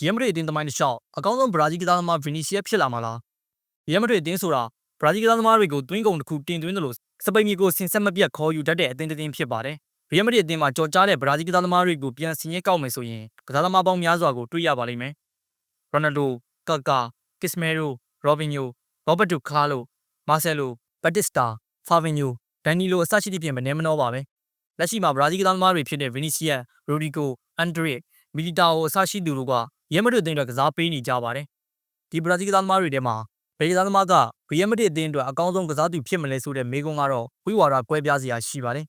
ရီယယ်မဒရစ်အသင်းသမိုင်းတစ်လျှောက်အကောင်းဆုံးဘရာဇီးကစားသမားဗီနီစီယက်ဖြစ်လာမှာလားရီယယ်မဒရစ်အသင်းဆိုတာဘရာဇီးကစားသမားတွေကိုသွင်းကုန်တစ်ခုတင်သွင်းတယ်လို့စပိန်မြေကိုဆင်ဆက်မပြတ်ခေါ်ယူတတ်တဲ့အသင်းတစ်သင်းဖြစ်ပါတယ်ရီယယ်မဒရစ်အသင်းမှာကြော်ကြားတဲ့ဘရာဇီးကစားသမားတွေကိုပြန်ဆင်ရဲကောက်မယ်ဆိုရင်ကစားသမားပေါင်းများစွာကိုတွေ့ရပါလိမ့်မယ်ရိုနယ်ဒိုကာကာကစ်မဲရိုရောဘင်ညိုရောဘတ်တိုကာလိုမာဆယ်လိုဘတ်တစ်စတာဖာဗင်ညိုဒန်နီလိုအစရှိသဖြင့်မနေမနှောပါပဲလက်ရှိမှာဘရာဇီးကစားသမားတွေဖြစ်တဲ့ဗီနီစီယက်ရိုဒီဂိုအန်ဒရစ်မီလီတာအိုအစရှိသူတို့က ရီယယ်မဒရစ်အသင်းအတွက်ကစားပေးနေကြပါတယ်ဒီဘရာဇီးကစားသမားတွေထဲမှာဘယ်ကစားသမားကရီယယ်မဒရစ်အသင်းအတွက်အကောင်းဆုံးကစားသူဖြစ်မလဲဆိုတဲ့မေးခွန်းကတော့ဝိဝါဒကွဲပြားစရာရှိပါတယ်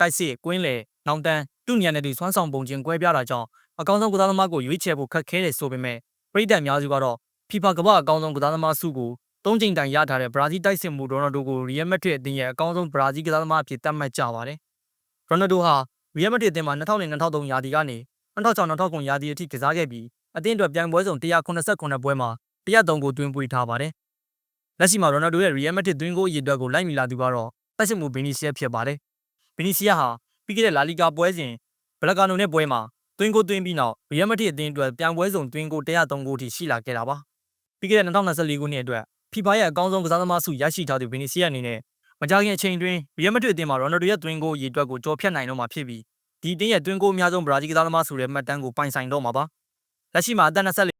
တိုက်စစ်ကွင်းလေနောင်တန်းတူညံတဲ့သူစွမ်းဆောင်ပုံချင်းကွဲပြားတာကြောင့်အကောင်းဆုံးကစားသမားကိုရွေးချယ်ဖို့ခက်ခဲတယ်ဆိုပေမဲ့ပြည်သက်အများစုကတော့ FIFA ကမ္ဘာအကောင်းဆုံးကစားသမားစုကိုသုံးချိန်တိုင်ရထားတဲ့ဘရာဇီးတိုက်စစ်မှုရိုနယ်ဒိုကိုရီယယ်မက်ဒရစ်အသင်းရဲ့အကောင်းဆုံးဘရာဇီးကစားသမားအဖြစ်သတ်မှတ်ကြပါတယ်။ရိုနယ်ဒိုဟာရီယယ်မက်ဒရစ်အသင်းမှာ2000-2003ရာသီကနေ2006-2009ရာသီအထိကစားခဲ့ပြီး အသင်းအတွက်ပြိုင်ပွဲစုံ189ပွဲမှာ103ဂိုးသွင်းပွေထားပါတယ်။လက်ရှိမှာရိုနယ်ဒိုရဲ့ရီယယ်မက်ဒရစ်သွင်းဂိုးအရေအတွက်ကိုလိုက်မီလာသူကတော့တိုက်စစ်မှုဗီနီစီယက်ဖြစ်ပါတယ်။ဗီနီစီယက်ဟာပြီးခဲ့တဲ့လာလီဂါပွဲစဉ်ဘလက်ကာနိုနဲ့ပွဲမှာသွင်းဂိုးသွင်းပြီးနောက်ရီယယ်မက်ဒရစ်အသင်းအတွက်ပြိုင်ပွဲစုံသွင်းဂိုး103ဂိုးထိရှိလာခဲ့တာပါ။ပြီးခဲ့တဲ့2024ခုနှစ်အတွက် FIFA ရဲ့အကောင်းဆုံးကစားသမားဆုရရှိထားသူဗီနီစီယက်အနေနဲ့မကြာခင်အချိန်တွင်ရီယယ်မက်ဒရစ်အသင်းမှာရိုနယ်ဒိုရဲ့သွင်းဂိုးအရေအတွက်ကိုကျော်ဖြတ်နိုင်တော့မှာဖြစ်ပြီးဒီအသင်းရဲ့သွင်းဂိုးအများဆုံးဘရာဇီးကစားသမားဆိုတဲ့မှတ်တမ်းကိုပိုင်ဆိုင်တော့မှာပါ။ လက်ရှိမှာအသက်24